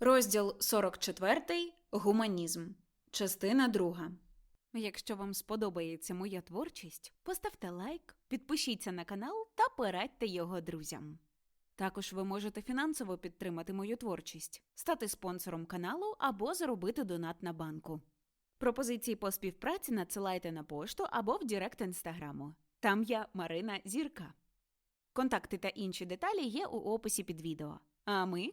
Розділ 44. Гуманізм. Частина 2. Якщо вам сподобається моя творчість, поставте лайк, підпишіться на канал та порадьте його друзям. Також ви можете фінансово підтримати мою творчість, стати спонсором каналу або заробити донат на банку. Пропозиції по співпраці надсилайте на пошту або в Директ інстаграму. Там я Марина Зірка. Контакти та інші деталі є у описі під відео. А ми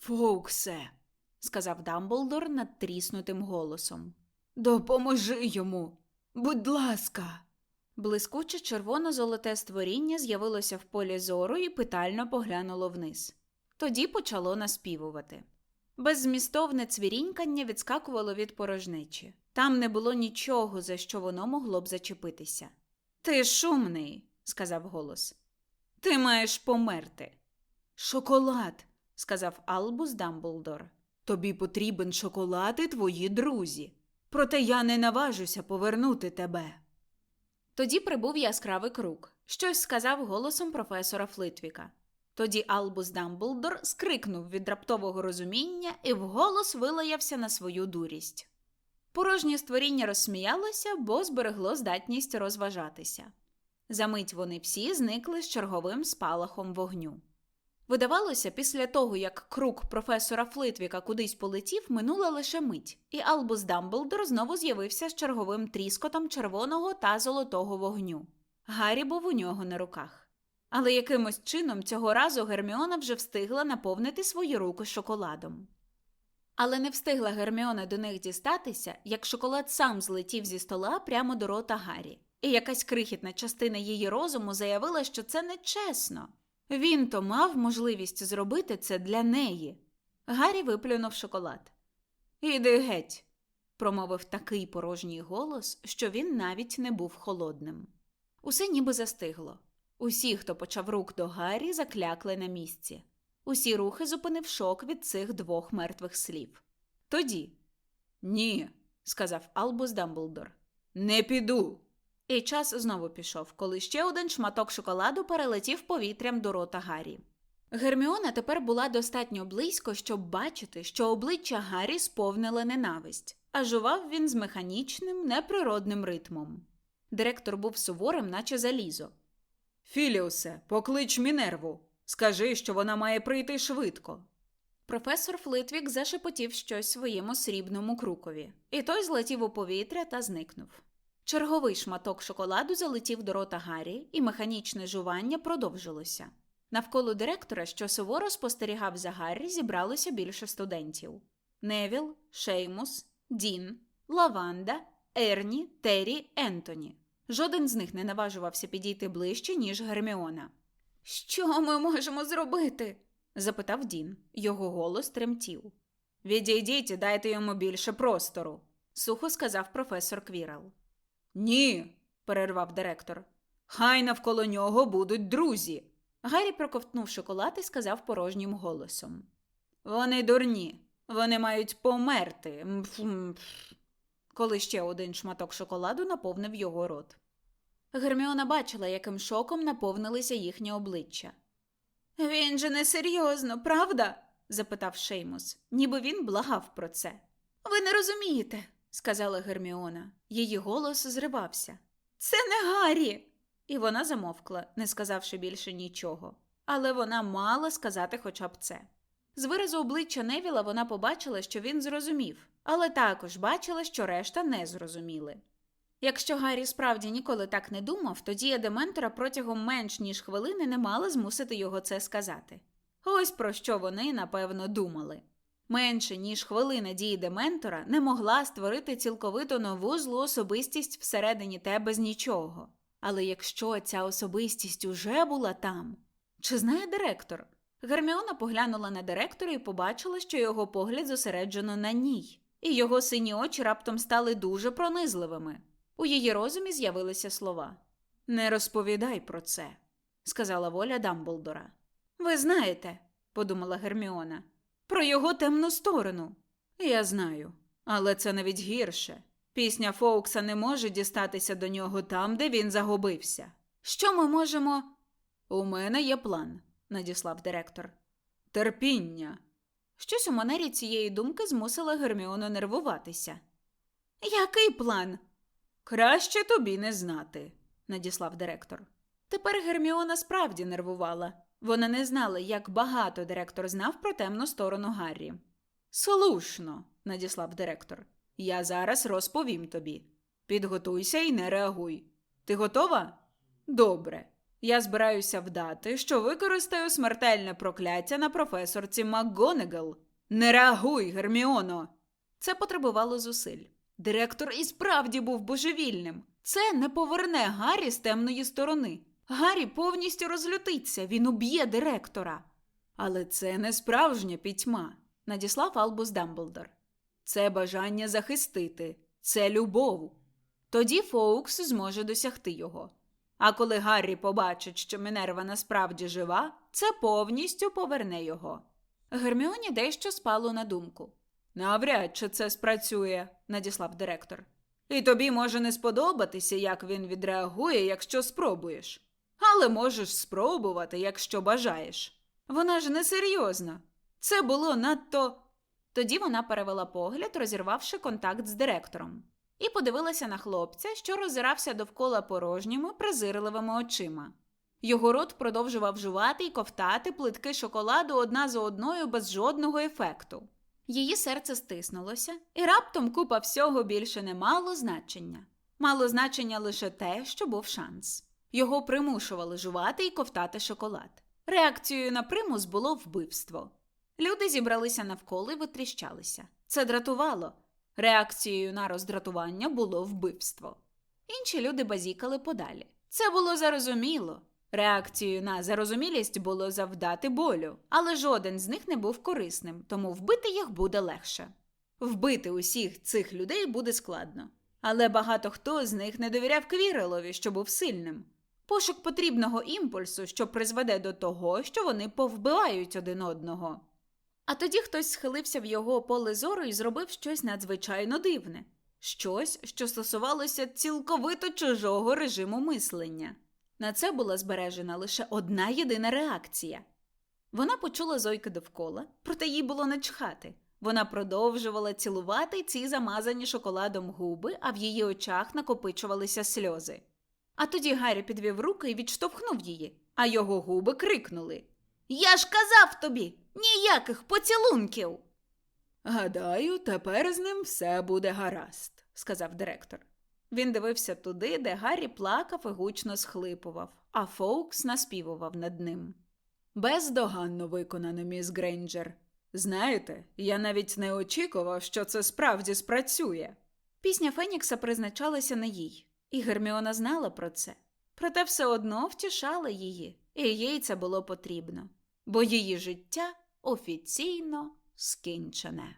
Фоуксе, сказав Дамблдор надтріснутим голосом. Допоможи йому, будь ласка. Блискуче червоно-золоте створіння з'явилося в полі зору і питально поглянуло вниз. Тоді почало наспівувати. Беззмістовне цвірінькання відскакувало від порожнечі. Там не було нічого, за що воно могло б зачепитися. Ти шумний, сказав голос. Ти маєш померти. Шоколад, сказав Албус Дамблдор. Тобі потрібен шоколад і твої друзі. Проте я не наважуся повернути тебе. Тоді прибув яскравий круг. Щось сказав голосом професора Флитвіка. Тоді Албус Дамблдор скрикнув від раптового розуміння і вголос вилаявся на свою дурість. Порожнє створіння розсміялося, бо зберегло здатність розважатися. Замить вони всі зникли з черговим спалахом вогню. Видавалося, після того, як круг професора Флитвіка кудись полетів, минула лише мить, і Албус Дамблдор знову з'явився з черговим тріскотом червоного та золотого вогню. Гаррі був у нього на руках. Але якимось чином цього разу Герміона вже встигла наповнити свої руки шоколадом. Але не встигла Герміона до них дістатися, як шоколад сам злетів зі стола прямо до рота Гаррі, і якась крихітна частина її розуму заявила, що це нечесно. Він то мав можливість зробити це для неї. Гаррі виплюнув шоколад. Іди геть, промовив такий порожній голос, що він навіть не був холодним. Усе ніби застигло. Усі, хто почав рук до Гаррі, заклякли на місці. Усі рухи зупинив шок від цих двох мертвих слів. Тоді. Ні, сказав Албус Дамблдор. Не піду. І час знову пішов, коли ще один шматок шоколаду перелетів повітрям до рота Гаррі. Герміона тепер була достатньо близько, щоб бачити, що обличчя Гаррі сповнила ненависть, а жував він з механічним, неприродним ритмом. Директор був суворим, наче залізо. Філіусе, поклич Мінерву. Скажи, що вона має прийти швидко. Професор Флитвік зашепотів щось своєму срібному крукові, і той злетів у повітря та зникнув. Черговий шматок шоколаду залетів до рота Гаррі, і механічне жування продовжилося. Навколо директора, що суворо спостерігав за Гаррі, зібралося більше студентів: Невіл, Шеймус, Дін, Лаванда, Ерні, Террі, Ентоні. Жоден з них не наважувався підійти ближче, ніж Герміона. Що ми можемо зробити? запитав Дін. Його голос тремтів. Відійдіть і дайте йому більше простору, сухо сказав професор Квірал. Ні, перервав директор. Хай навколо нього будуть друзі. Гаррі проковтнув шоколад і сказав порожнім голосом. Вони дурні, вони мають померти. Мф-мф». Коли ще один шматок шоколаду наповнив його рот. Герміона бачила, яким шоком наповнилися їхні обличчя. Він же не серйозно, правда? запитав Шеймус, ніби він благав про це. Ви не розумієте, сказала Герміона. Її голос зривався. Це не Гаррі. І вона замовкла, не сказавши більше нічого. Але вона мала сказати хоча б це. З виразу обличчя Невіла вона побачила, що він зрозумів, але також бачила, що решта не зрозуміли. Якщо Гаррі справді ніколи так не думав, то дія Дементора протягом менш ніж хвилини не мала змусити його це сказати. Ось про що вони, напевно, думали. Менше ніж хвилина дії Дементора не могла створити цілковито нову злу особистість всередині тебе з нічого. Але якщо ця особистість уже була там, чи знає директор? Герміона поглянула на директора і побачила, що його погляд зосереджено на ній, і його сині очі раптом стали дуже пронизливими. У її розумі з'явилися слова. Не розповідай про це, сказала воля Дамблдора. Ви знаєте, подумала Герміона, про його темну сторону. Я знаю, але це навіть гірше. Пісня Фоукса не може дістатися до нього там, де він загубився. Що ми можемо. У мене є план, надіслав директор. Терпіння. Щось у манері цієї думки змусило Герміону нервуватися. Який план? Краще тобі не знати, надіслав директор. Тепер Герміона справді нервувала. Вона не знала, як багато директор знав про темну сторону Гаррі. Слушно, надіслав директор. Я зараз розповім тобі. Підготуйся і не реагуй. Ти готова? Добре. Я збираюся вдати, що використаю смертельне прокляття на професорці МакГонегал. Не реагуй, Герміоно. Це потребувало зусиль. Директор і справді був божевільним. Це не поверне Гаррі з темної сторони. Гаррі повністю розлютиться, він уб'є директора. Але це не справжня пітьма, надіслав Албус Дамблдор. Це бажання захистити, це любов. Тоді Фоукс зможе досягти його. А коли Гаррі побачить, що Мінерва насправді жива, це повністю поверне його. Герміоні дещо спало на думку. Навряд чи це спрацює, надіслав директор. І тобі може не сподобатися, як він відреагує, якщо спробуєш. Але можеш спробувати, якщо бажаєш. Вона ж не серйозна. Це було надто. Тоді вона перевела погляд, розірвавши контакт з директором, і подивилася на хлопця, що роззирався довкола порожніми, презирливими очима. Його рот продовжував жувати і ковтати плитки шоколаду одна за одною без жодного ефекту. Її серце стиснулося, і раптом купа всього більше не мало значення. Мало значення лише те, що був шанс. Його примушували жувати і ковтати шоколад. Реакцією на примус було вбивство. Люди зібралися навколо і витріщалися. Це дратувало. Реакцією на роздратування було вбивство. Інші люди базікали подалі. Це було зарозуміло. Реакцією на зарозумілість було завдати болю, але жоден з них не був корисним, тому вбити їх буде легше. Вбити усіх цих людей буде складно. Але багато хто з них не довіряв Квірелові, що був сильним. Пошук потрібного імпульсу, що призведе до того, що вони повбивають один одного. А тоді хтось схилився в його поле зору і зробив щось надзвичайно дивне, щось, що стосувалося цілковито чужого режиму мислення. На це була збережена лише одна єдина реакція. Вона почула зойки довкола, проте їй було начхати. Вона продовжувала цілувати ці замазані шоколадом губи, а в її очах накопичувалися сльози. А тоді Гаррі підвів руки і відштовхнув її, а його губи крикнули Я ж казав тобі, ніяких поцілунків. Гадаю, тепер з ним все буде гаразд, сказав директор. Він дивився туди, де Гаррі плакав і гучно схлипував, а Фоукс наспівував над ним. Бездоганно виконано, міс Грейнджер. Знаєте, я навіть не очікував, що це справді спрацює. Пісня Фенікса призначалася на їй, і Герміона знала про це. Проте все одно втішала її, і їй це було потрібно, бо її життя офіційно скінчене.